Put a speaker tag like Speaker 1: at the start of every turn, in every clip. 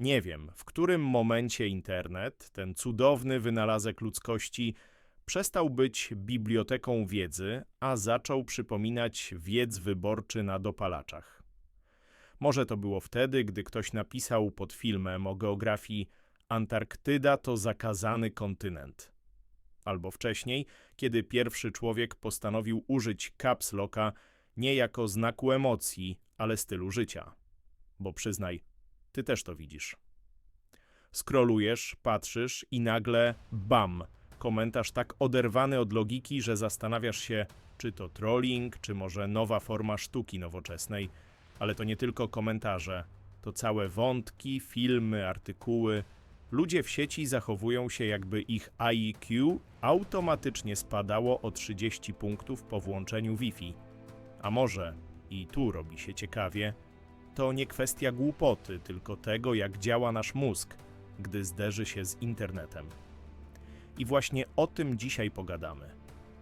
Speaker 1: Nie wiem, w którym momencie internet, ten cudowny wynalazek ludzkości, przestał być biblioteką wiedzy, a zaczął przypominać wiec wyborczy na dopalaczach. Może to było wtedy, gdy ktoś napisał pod filmem o geografii Antarktyda to zakazany kontynent. Albo wcześniej, kiedy pierwszy człowiek postanowił użyć caps locka nie jako znaku emocji, ale stylu życia. Bo przyznaj, ty też to widzisz. Skrolujesz, patrzysz i nagle bam! Komentarz tak oderwany od logiki, że zastanawiasz się, czy to trolling, czy może nowa forma sztuki nowoczesnej. Ale to nie tylko komentarze, to całe wątki, filmy, artykuły. Ludzie w sieci zachowują się, jakby ich IQ automatycznie spadało o 30 punktów po włączeniu Wi-Fi. A może, i tu robi się ciekawie, to nie kwestia głupoty, tylko tego, jak działa nasz mózg, gdy zderzy się z internetem. I właśnie o tym dzisiaj pogadamy.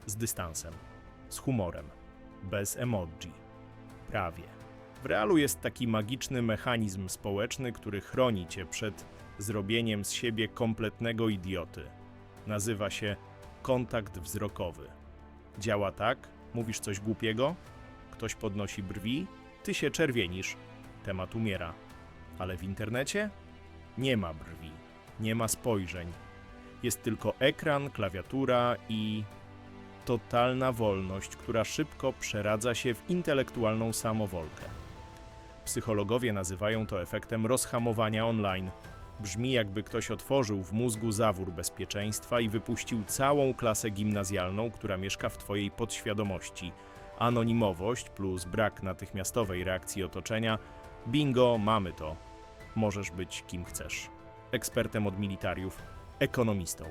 Speaker 1: Z dystansem, z humorem, bez emoji. Prawie. W realu jest taki magiczny mechanizm społeczny, który chroni cię przed zrobieniem z siebie kompletnego idioty. Nazywa się kontakt wzrokowy. Działa tak, mówisz coś głupiego, ktoś podnosi brwi, ty się czerwienisz, temat umiera. Ale w internecie nie ma brwi, nie ma spojrzeń. Jest tylko ekran, klawiatura i totalna wolność, która szybko przeradza się w intelektualną samowolkę. Psychologowie nazywają to efektem rozhamowania online. Brzmi jakby ktoś otworzył w mózgu zawór bezpieczeństwa i wypuścił całą klasę gimnazjalną, która mieszka w Twojej podświadomości. Anonimowość plus brak natychmiastowej reakcji otoczenia. Bingo, mamy to. Możesz być kim chcesz. Ekspertem od militariów, ekonomistą,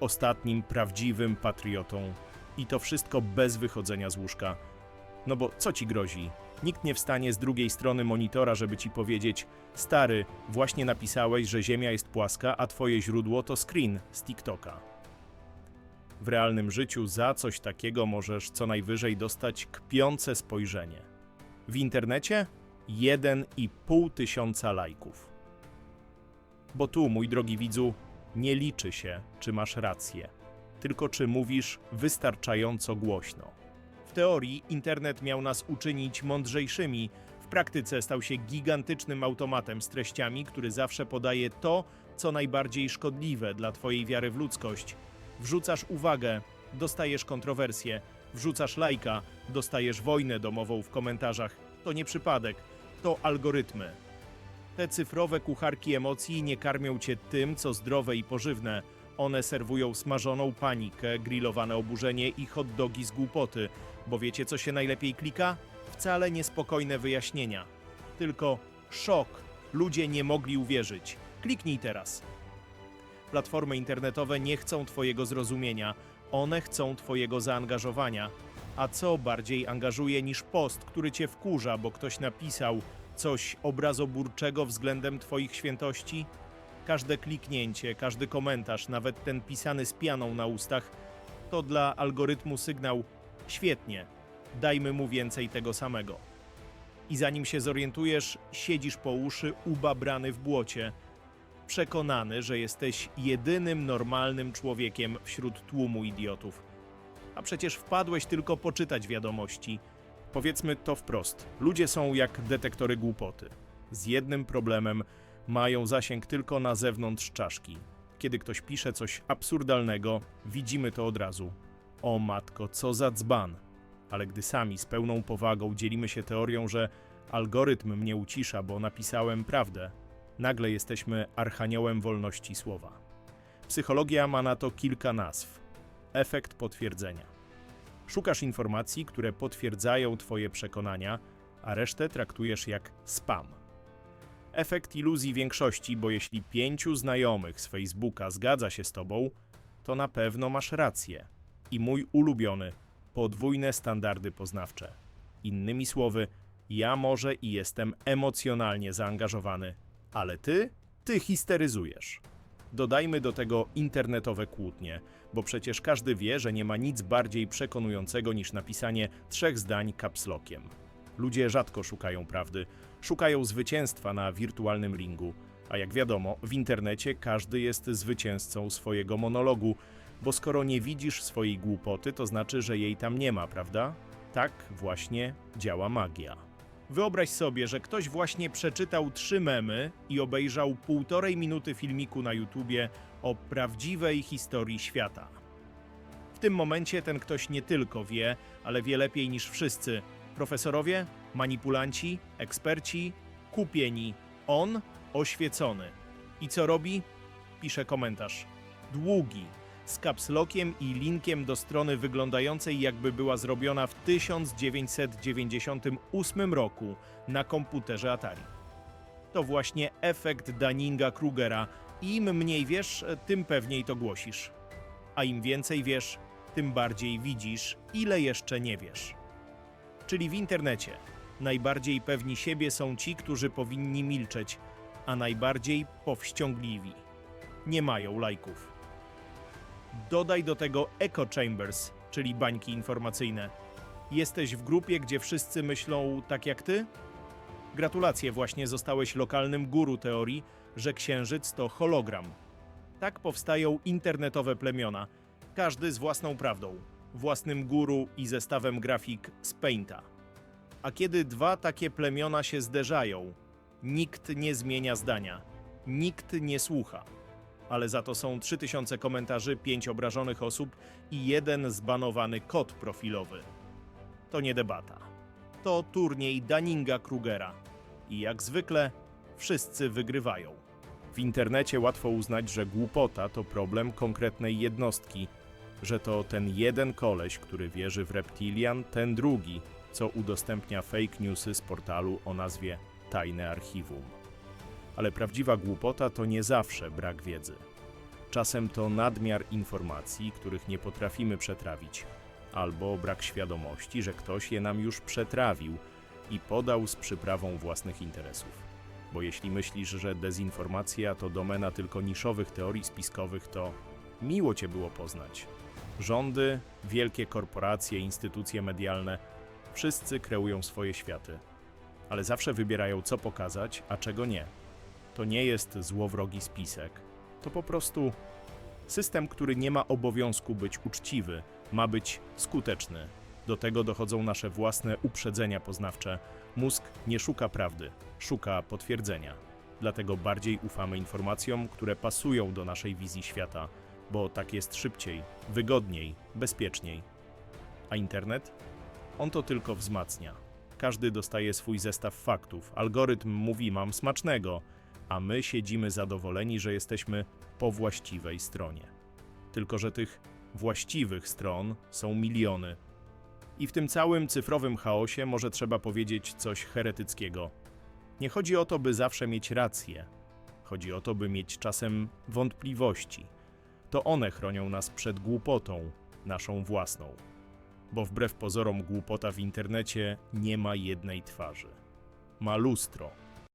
Speaker 1: ostatnim prawdziwym patriotą i to wszystko bez wychodzenia z łóżka. No bo co ci grozi? Nikt nie wstanie z drugiej strony monitora, żeby ci powiedzieć: Stary, właśnie napisałeś, że Ziemia jest płaska, a twoje źródło to screen z TikToka. W realnym życiu za coś takiego możesz co najwyżej dostać kpiące spojrzenie. W internecie 1,5 tysiąca lajków. Bo tu, mój drogi widzu, nie liczy się, czy masz rację, tylko czy mówisz wystarczająco głośno. W teorii internet miał nas uczynić mądrzejszymi, w praktyce stał się gigantycznym automatem z treściami, który zawsze podaje to, co najbardziej szkodliwe dla Twojej wiary w ludzkość. Wrzucasz uwagę, dostajesz kontrowersję, wrzucasz lajka, dostajesz wojnę domową w komentarzach. To nie przypadek, to algorytmy. Te cyfrowe kucharki emocji nie karmią cię tym, co zdrowe i pożywne. One serwują smażoną panikę, grillowane oburzenie i hot dogi z głupoty. Bo wiecie, co się najlepiej klika? Wcale niespokojne wyjaśnienia. Tylko szok. Ludzie nie mogli uwierzyć. Kliknij teraz. Platformy internetowe nie chcą Twojego zrozumienia, one chcą Twojego zaangażowania. A co bardziej angażuje niż post, który Cię wkurza, bo ktoś napisał coś obrazoburczego względem Twoich świętości? Każde kliknięcie, każdy komentarz, nawet ten pisany z pianą na ustach, to dla algorytmu sygnał: świetnie, dajmy mu więcej tego samego. I zanim się zorientujesz, siedzisz po uszy ubabrany w błocie, przekonany, że jesteś jedynym normalnym człowiekiem wśród tłumu idiotów. A przecież wpadłeś tylko poczytać wiadomości. Powiedzmy to wprost: ludzie są jak detektory głupoty. Z jednym problemem mają zasięg tylko na zewnątrz czaszki. Kiedy ktoś pisze coś absurdalnego, widzimy to od razu. O matko, co za dzban! Ale gdy sami z pełną powagą dzielimy się teorią, że algorytm mnie ucisza, bo napisałem prawdę, nagle jesteśmy archaniołem wolności słowa. Psychologia ma na to kilka nazw. Efekt potwierdzenia. Szukasz informacji, które potwierdzają Twoje przekonania, a resztę traktujesz jak spam. Efekt iluzji większości, bo jeśli pięciu znajomych z Facebooka zgadza się z Tobą, to na pewno masz rację. I mój ulubiony podwójne standardy poznawcze. Innymi słowy, ja może i jestem emocjonalnie zaangażowany, ale ty, ty histeryzujesz. Dodajmy do tego internetowe kłótnie, bo przecież każdy wie, że nie ma nic bardziej przekonującego niż napisanie trzech zdań kapslokiem. Ludzie rzadko szukają prawdy, szukają zwycięstwa na wirtualnym ringu, A jak wiadomo, w internecie każdy jest zwycięzcą swojego monologu, bo skoro nie widzisz swojej głupoty, to znaczy, że jej tam nie ma, prawda? Tak właśnie działa magia. Wyobraź sobie, że ktoś właśnie przeczytał trzy memy i obejrzał półtorej minuty filmiku na YouTubie o prawdziwej historii świata. W tym momencie ten ktoś nie tylko wie, ale wie lepiej niż wszyscy. Profesorowie, manipulanci, eksperci, kupieni. On oświecony. I co robi? Pisze komentarz. Długi, z kapslokiem i linkiem do strony wyglądającej jakby była zrobiona w 1998 roku na komputerze Atari. To właśnie efekt Dunninga-Krugera. Im mniej wiesz, tym pewniej to głosisz. A im więcej wiesz, tym bardziej widzisz, ile jeszcze nie wiesz. Czyli w internecie najbardziej pewni siebie są ci, którzy powinni milczeć, a najbardziej powściągliwi. Nie mają lajków. Dodaj do tego echo chambers, czyli bańki informacyjne. Jesteś w grupie, gdzie wszyscy myślą tak jak ty? Gratulacje, właśnie zostałeś lokalnym guru teorii, że księżyc to hologram. Tak powstają internetowe plemiona, każdy z własną prawdą, własnym guru i zestawem grafik z Painta. A kiedy dwa takie plemiona się zderzają, nikt nie zmienia zdania, nikt nie słucha. Ale za to są 3000 komentarzy, 5 obrażonych osób i jeden zbanowany kod profilowy. To nie debata. To turniej Dunninga-Krugera. I jak zwykle, wszyscy wygrywają. W internecie łatwo uznać, że głupota to problem konkretnej jednostki, że to ten jeden koleś, który wierzy w reptilian, ten drugi, co udostępnia fake newsy z portalu o nazwie Tajne Archiwum. Ale prawdziwa głupota to nie zawsze brak wiedzy. Czasem to nadmiar informacji, których nie potrafimy przetrawić, albo brak świadomości, że ktoś je nam już przetrawił i podał z przyprawą własnych interesów. Bo jeśli myślisz, że dezinformacja to domena tylko niszowych teorii spiskowych, to miło Cię było poznać. Rządy, wielkie korporacje, instytucje medialne wszyscy kreują swoje światy, ale zawsze wybierają, co pokazać, a czego nie. To nie jest złowrogi spisek, to po prostu system, który nie ma obowiązku być uczciwy, ma być skuteczny. Do tego dochodzą nasze własne uprzedzenia poznawcze. Mózg nie szuka prawdy, szuka potwierdzenia. Dlatego bardziej ufamy informacjom, które pasują do naszej wizji świata, bo tak jest szybciej, wygodniej, bezpieczniej. A internet? On to tylko wzmacnia. Każdy dostaje swój zestaw faktów. Algorytm mówi mam smacznego, a my siedzimy zadowoleni, że jesteśmy po właściwej stronie. Tylko, że tych właściwych stron są miliony. I w tym całym cyfrowym chaosie może trzeba powiedzieć coś heretyckiego. Nie chodzi o to, by zawsze mieć rację. Chodzi o to, by mieć czasem wątpliwości. To one chronią nas przed głupotą, naszą własną. Bo wbrew pozorom głupota w internecie nie ma jednej twarzy. Ma lustro